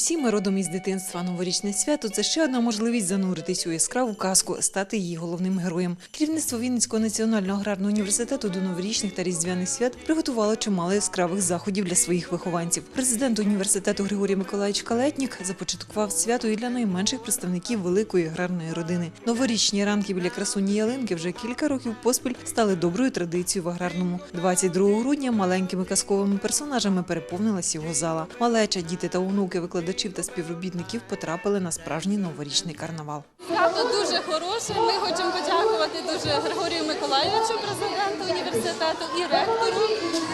Усі ми родом із дитинства. Новорічне свято це ще одна можливість зануритись у яскраву казку, стати її головним героєм. Керівництво Вінницького національного аграрного університету до новорічних та різдвяних свят приготувало чимало яскравих заходів для своїх вихованців. Президент університету Григорій Миколаївич Калетнік започаткував свято і для найменших представників великої аграрної родини. Новорічні ранки біля красуні ялинки вже кілька років поспіль стали доброю традицією в аграрному. 22 грудня маленькими казковими персонажами переповнилась його зала. Малеча, діти та онуки викладачів та співробітників потрапили на справжній новорічний карнавал. Свято дуже хороше. Ми хочемо подякувати дуже Григорію Миколаївичу, президенту університету, і ректору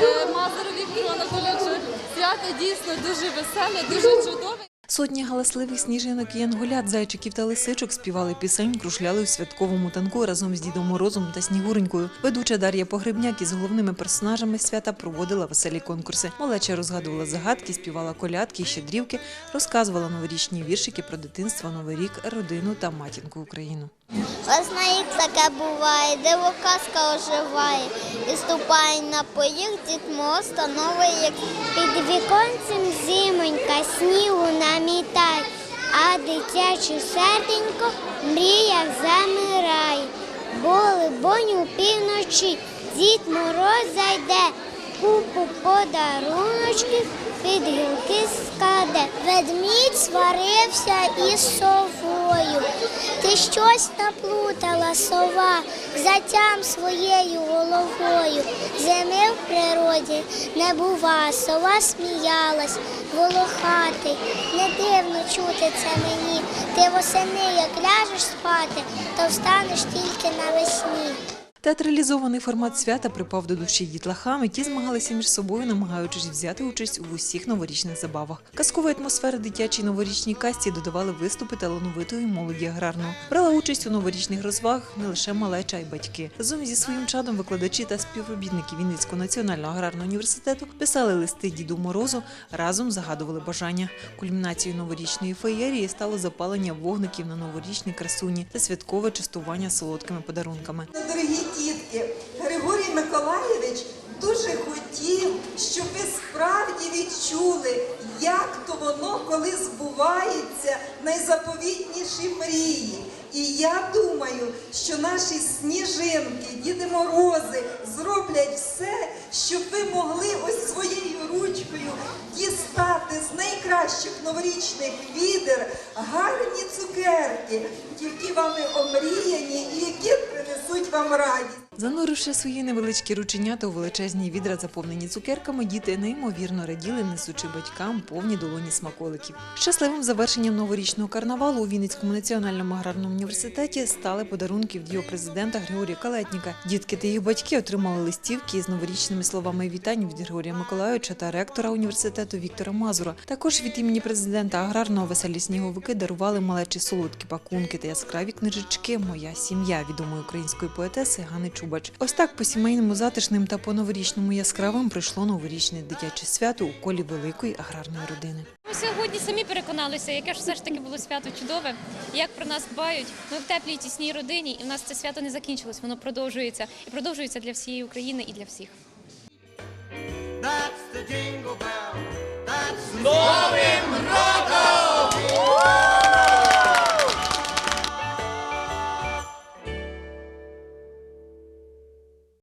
е, Мазару Віктору Анатолійовичу. Свято дійсно дуже веселе, дуже чудове. Сотні галасливих сніжинок і янголят, зайчиків та лисичок співали пісень, кружляли у святковому танку разом з Дідом Морозом та Снігуренькою. Ведуча Дар'я Погребняк із головними персонажами свята проводила веселі конкурси. Малеча розгадувала загадки, співала колядки і щедрівки, розказувала новорічні віршики про дитинство, новий рік, родину та матінку Україну. Знаєте, таке буває, диво казка оживає, і ступає на поїх Дід Мороз та новий рік. Під віконцем зимонька снігу намітає, а дитяче серденько мрія замирає. Боли у півночі, Дід Мороз зайде, купу подаруночків під гілки скаде. Ведмідь сварився із совою. Ти щось наплутала, сова, затям своєю головою. Зими в природі не бува, сова сміялась, волохатий. Не дивно чути це мені. Ти восени, як ляжеш спати, то встанеш тільки навесні. Театралізований формат свята припав до душі дітлахам, і ті змагалися між собою, намагаючись взяти участь у усіх новорічних забавах. Казкової атмосфери дитячій новорічній касті додавали виступи талановитої молоді аграрного. Брала участь у новорічних розвагах не лише малеча, й батьки. Разом зі своїм чадом викладачі та співробітники Вінницького національного аграрного університету писали листи Діду Морозу, разом загадували бажання. Кульмінацією новорічної феєрії стало запалення вогників на новорічній красуні та святкове частування солодкими подарунками. Дорогі дітки, Григорій Миколаєвич дуже хотів, щоб ви справді відчули, як то воно, коли збуваються найзаповітніші мрії. І я думаю, що наші сніжинки, Діди Морози зроблять все, щоб ви могли ось своєю ручкою дістати з найкращих новорічних відер гарні цукерки, які вами омріяні і які принесуть вам радість. Зануривши свої невеличкі рученята у величезні відра, заповнені цукерками, діти неймовірно раділи, несучи батькам повні долоні смаколиків. Щасливим завершенням новорічного карнавалу у Вінницькому національному аграрному університеті стали подарунки від його президента Григорія Калетніка. Дітки та їх батьки отримали листівки з новорічними словами вітань від Григорія Миколайовича та ректора університету Віктора Мазура. Також від імені президента аграрного веселі сніговики дарували малечі солодкі пакунки та яскраві книжечки Моя сім'я відомої української поетеси Гани Чубач. Ось так по сімейному затишним та по новорічному яскравим прийшло новорічне дитяче свято у колі великої аграрної родини. Ми сьогодні самі переконалися, яке ж все ж таки було свято чудове, як про нас дбають. Ми в теплій тісній родині, і в нас це свято не закінчилось, воно продовжується і продовжується для всієї України і для всіх. That's the jingle bell. That's the Новий